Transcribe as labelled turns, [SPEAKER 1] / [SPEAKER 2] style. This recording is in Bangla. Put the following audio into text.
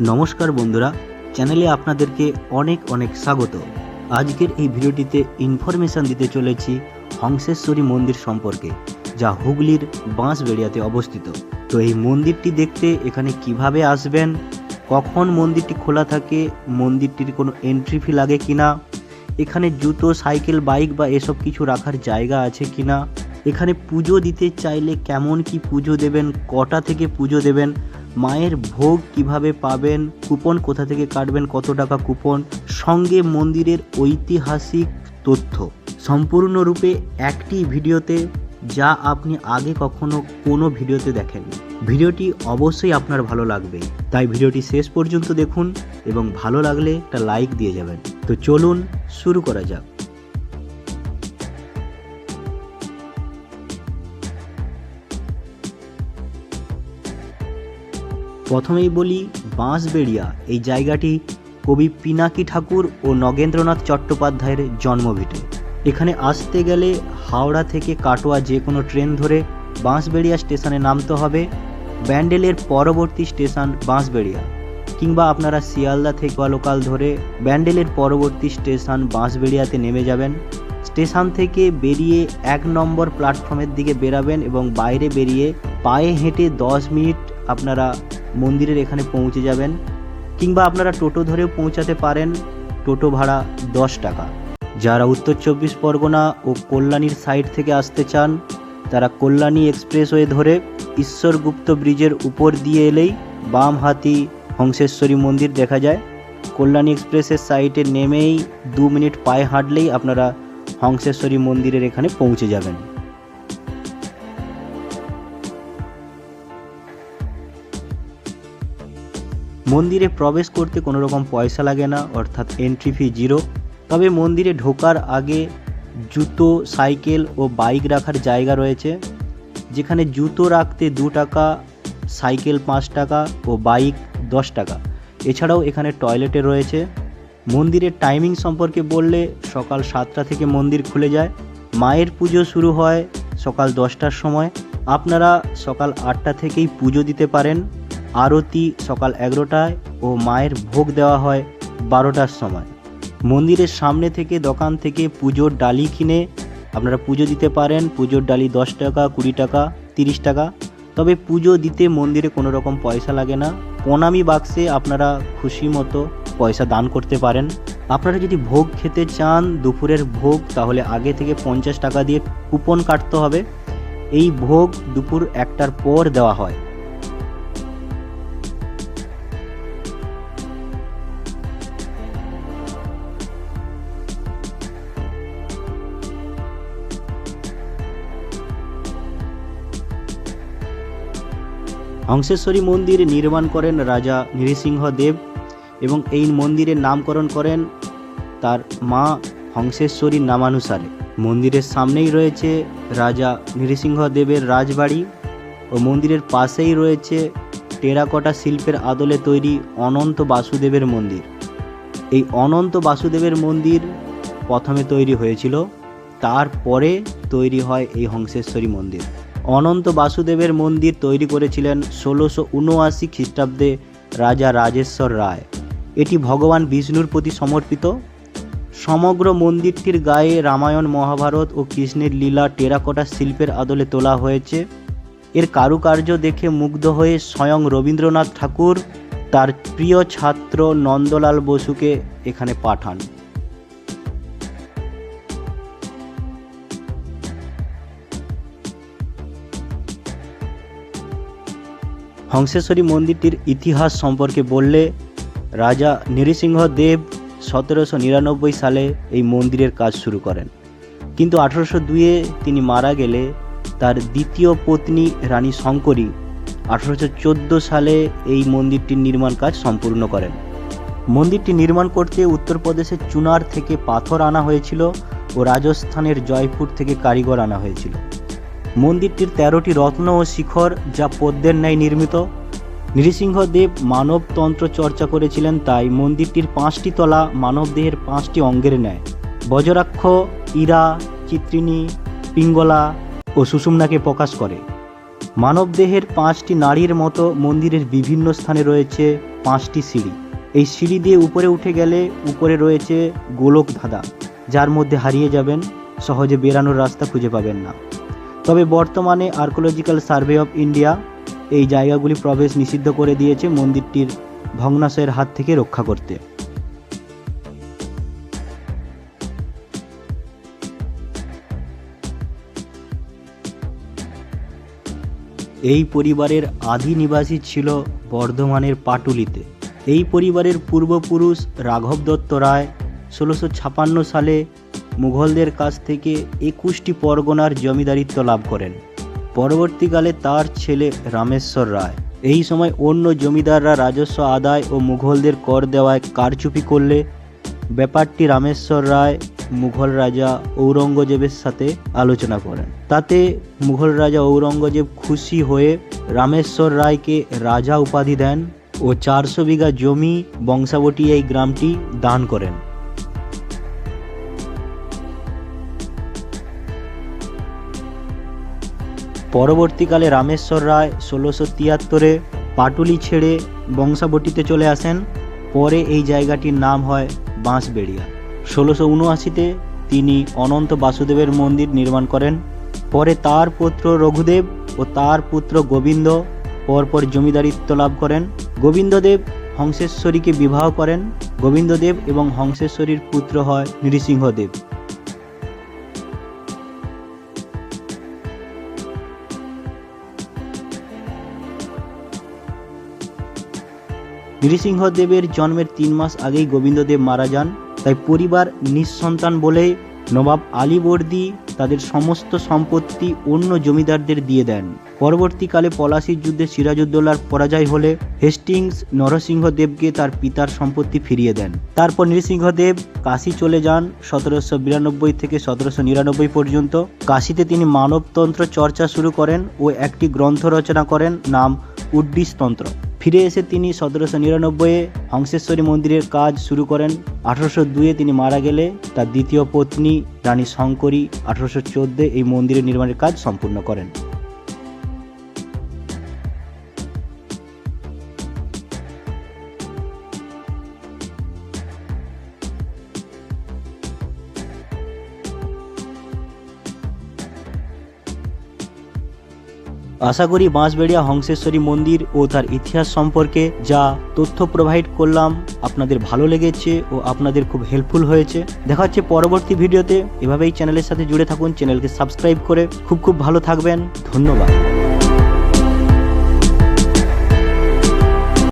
[SPEAKER 1] নমস্কার বন্ধুরা, চ্যানেলে আপনাদেরকে অনেক অনেক স্বাগত। আজকের এই ভিডিওটিতে ইনফরমেশান দিতে চলেছি হংসেশ্বরী মন্দির সম্পর্কে, যা হুগলির বাঁশবেড়িয়াতে অবস্থিত। তো এই মন্দিরটি দেখতে এখানে কীভাবে আসবেন, কখন মন্দিরটি খোলা থাকে, মন্দিরটির কোনো এন্ট্রি ফি লাগে কিনা, এখানে জুতো, সাইকেল, বাইক বা এসব কিছু রাখার জায়গা আছে কিনা, এখানে পুজো দিতে চাইলে কেমন কি পুজো দেবেন, কটা থেকে পুজো দেবেন মায়ের ভোগ কীভাবে পাবেন, কুপন কোথা থেকে কাটবেন, কত টাকা কুপন, সঙ্গে মন্দিরের ঐতিহাসিক তথ্য। সম্পূর্ণরূপে একটি ভিডিওতে যা আপনি আগে কখনো কোনো ভিডিওতে দেখেননি। ভিডিওটি অবশ্যই আপনার ভালো লাগবে। তাই ভিডিওটি শেষ পর্যন্ত দেখুন এবং ভালো লাগলে একটা লাইক দিয়ে যাবেন। তো চলুন শুরু করা যাক। প্রথমেই বলি বাঁশবেড়িয়া, এই জায়গাটি কবি পিনাকি ঠাকুর ও নগেন্দ্রনাথ চট্টোপাধ্যায়ের জন্মভিটে। এখানে আসতে গেলে হাওড়া থেকে কাটোয়া যে কোনো ট্রেন ধরে বাঁশবেড়িয়া স্টেশনে নামতে হবে। ব্যান্ডেলের পরবর্তী স্টেশন বাঁশবেড়িয়া কিংবা আপনারা শিয়ালদা থেকে লোকাল ধরে ব্যান্ডেলের পরবর্তী স্টেশন বাঁশবেড়িয়াতে নেমে যাবেন। স্টেশন থেকে বেরিয়ে এক নম্বর প্ল্যাটফর্মের দিকে বেরাবেন এবং বাইরে বেরিয়ে পায়ে হেঁটে দশ মিনিট আপনারা মন্দিরের এখানে পৌঁছে যাবেন, কিংবা আপনারা টোটো ধরেও পৌঁছাতে পারেন। টোটো ভাড়া দশ টাকা। যারা উত্তর চব্বিশ পরগনা ও কল্যাণীর সাইড থেকে আসতে চান, তারা কল্যাণী এক্সপ্রেসওয়ে ধরে ঈশ্বরগুপ্ত ব্রিজের উপর দিয়ে এলেই বাম হাতি হংসেশ্বরী মন্দির দেখা যায়। কল্যাণী এক্সপ্রেসের সাইটে নেমেই দু মিনিট পায়ে হাঁটলেই আপনারা হংসেশ্বরী মন্দিরের এখানে পৌঁছে যাবেন। মন্দিরে প্রবেশ করতে কোনো রকম পয়সা লাগে না, অর্থাৎ এন্ট্রি ফি জিরো তবে মন্দিরে ঢোকার আগে জুতো, সাইকেল ও বাইক রাখার জায়গা রয়েছে, যেখানে জুতো রাখতে দু টাকা, সাইকেল পাঁচ টাকা ও বাইক দশ টাকা। এছাড়াও এখানে টয়লেটে রয়েছে। মন্দিরের টাইমিং সম্পর্কে বললে সকাল সাতটা থেকে মন্দির খুলে যায়। মায়ের পুজো শুরু হয় সকাল দশটার সময়। আপনারা সকাল আটটা থেকেই পুজো দিতে পারেন। আরতি সকাল এগারোটায় ও মায়ের ভোগ দেওয়া হয় বারোটার সময়। মন্দিরের সামনে থেকে দোকান থেকে পুজোর ডালি কিনে আপনারা পুজো দিতে পারেন। পুজোর ডালি দশ টাকা, কুড়ি টাকা, তিরিশ টাকা। তবে পুজো দিতে মন্দিরে কোনো রকম পয়সা লাগে না। প্রণামী বাক্সে আপনারা খুশি মতো পয়সা দান করতে পারেন। আপনারা যদি ভোগ খেতে চান দুপুরের ভোগ, তাহলে আগে থেকে পঞ্চাশ টাকা দিয়ে কুপন কাটতে হবে। এই ভোগ দুপুর একটার পর দেওয়া হয়। হংসেশ্বরী মন্দির নির্মাণ করেন রাজা নৃসিংহ দেব এবং এই মন্দিরের নামকরণ করেন তার মা হংসেশ্বরীর নামানুসারে। মন্দিরের সামনেই রয়েছে রাজা নৃসিংহ দেবের রাজবাড়ি ও মন্দিরের পাশেই রয়েছে টেরাকোটা শিল্পের আদলে তৈরি অনন্ত বাসুদেবের মন্দির। এই অনন্ত বাসুদেবের মন্দির প্রথমে তৈরি হয়েছিল, তারপরে তৈরি হয় এই হংসেশ্বরী মন্দির। অনন্ত বাসুদেবের মন্দির তৈরি করেছিলেন ষোলোশো উনআশি খ্রিস্টাব্দে রাজা রাজেশ্বর রায়। এটি ভগবান বিষ্ণুর প্রতি সমর্পিত। সমগ্র মন্দিরটির গায়ে রামায়ণ, মহাভারত ও কৃষ্ণের লীলা টেরাকোটা শিল্পের আদলে তোলা হয়েছে। এর কারুকার্য দেখে মুগ্ধ হয়ে স্বয়ং রবীন্দ্রনাথ ঠাকুর তার প্রিয় ছাত্র নন্দলাল বসুকে এখানে পাঠান। হংসেশ্বরী মন্দিরটির ইতিহাস সম্পর্কে বললে, রাজা নৃসিংহ দেব সতেরোশো নিরানব্বই সালে এই মন্দিরের কাজ শুরু করেন। কিন্তু আঠেরোশো দুইয়ে তিনি মারা গেলে তার দ্বিতীয় পত্নী রানী শঙ্করী আঠারোশো সালে এই মন্দিরটির নির্মাণ কাজ সম্পূর্ণ করেন। মন্দিরটি নির্মাণ করতে উত্তরপ্রদেশের চুনার থেকে পাথর আনা হয়েছিল ও রাজস্থানের জয়পুর থেকে কারিগর আনা হয়েছিল। মন্দিরটির তেরোটি রত্ন ও শিখর যা পদ্মের ন্যায় নির্মিত। নৃসিংহদেব মানবতন্ত্র চর্চা করেছিলেন, তাই মন্দিরটির পাঁচটি তলা মানবদেহের পাঁচটি অঙ্গের ন্যায়। বজরাক্ষ, ইরা, চিত্রিণী, পিঙ্গলা ও সুষুম্নাকে প্রকাশ করে। মানবদেহের পাঁচটি নারীর মতো মন্দিরের বিভিন্ন স্থানে রয়েছে পাঁচটি সিঁড়ি। এই সিঁড়ি দিয়ে উপরে উঠে গেলে উপরে রয়েছে গোলক ধাঁধা যার মধ্যে হারিয়ে যাবেন, সহজে বেরানোর রাস্তা খুঁজে পাবেন না। তবে বর্তমানে আর্কোলজিক্যাল সার্ভে অফ ইন্ডিয়া এই জায়গাগুলি প্রবেশ নিষিদ্ধ করে দিয়েছে মন্দিরটির ভগ্নাশয়ের হাত থেকে রক্ষা করতে। এই পরিবারের আদি নিবাসী ছিল বর্ধমানের পাটুলিতে। এই পরিবারের পূর্বপুরুষ রাঘব দত্ত রায় ষোলোশো সালে মুঘলদের কাছ থেকে একুশটি পরগনার জমিদারিত্ব লাভ করেন। পরবর্তীকালে তার ছেলে রামেশ্বর রায়। এই সময় অন্য জমিদাররা রাজস্ব আদায় ও মুঘলদের কর দেওয়ায় কারচুপি করলে ব্যাপারটি রামেশ্বর রায়, মুঘল রাজা ঔরঙ্গজেবের সাথে আলোচনা করেন। তাতে মুঘল রাজা ঔরঙ্গজেব খুশি হয়ে রামেশ্বর রায়কে রাজা উপাধি দেন ও চারশো বিঘা জমি বংশাবটি এই গ্রামটি দান করেন। পরবর্তীকালে রামেশ্বর রায় ষোলোশো তিয়াত্তরে পাটুলি ছেড়ে বংশাবটিতে চলে আসেন। পরে এই জায়গাটির নাম হয় বাঁশবেড়িয়া। ষোলোশো উনআশিতে তিনি অনন্ত বাসুদেবের মন্দির নির্মাণ করেন। পরে তার পুত্র রঘুদেব ও তার পুত্র গোবিন্দ পরপর জমিদারিত্ব লাভ করেন। গোবিন্দদেব হংসেশ্বরীকে বিবাহ করেন। গোবিন্দদেব এবং হংসেশ্বরীর পুত্র হয় নৃসিংহদেব। নৃসিংহদেবের জন্মের তিন মাস আগেই গোবিন্দদেব মারা যান। তাই পরিবার নিঃসন্তান বলে নবাব আলীবর্দী তাদের সমস্ত সম্পত্তি অন্য জমিদারদের দিয়ে দেন। পরবর্তীকালে পলাশির যুদ্ধে সিরাজউদ্দৌলার পরাজয় হলে হেস্টিংস নরসিংহদেবকে তার পিতার সম্পত্তি ফিরিয়ে দেন। তারপর নৃসিংহদেব কাশি চলে যান সতেরোশো বিরানব্বই থেকে সতেরোশো নিরানব্বই পর্যন্ত। কাশীতে তিনি মানবতন্ত্র চর্চা শুরু করেন ও একটি গ্রন্থ রচনা করেন নাম উড্ডিসতন্ত্র। ফিরে এসে তিনি সতেরোশো নিরানব্বইয়ে হংসেশ্বরী মন্দিরের কাজ শুরু করেন। আঠারোশো দুয়ে তিনি মারা গেলে তার দ্বিতীয় পত্নী রানী শঙ্করী আঠারোশো চোদ্দে এই মন্দিরের নির্মাণের কাজ সম্পূর্ণ করেন। আশা করি বাঁশবেড়িয়া হংসেশ্বরী মন্দির ও তার ইতিহাস সম্পর্কে যা তথ্য প্রোভাইড করলাম আপনাদের ভালো লেগেছে ও আপনাদের খুব হেল্পফুল হয়েছে। দেখা হচ্ছে পরবর্তী ভিডিওতে এভাবেই চ্যানেলের সাথে জুড়ে থাকুন। চ্যানেলকে সাবস্ক্রাইব করে খুব খুব ভালো থাকবেন। ধন্যবাদ।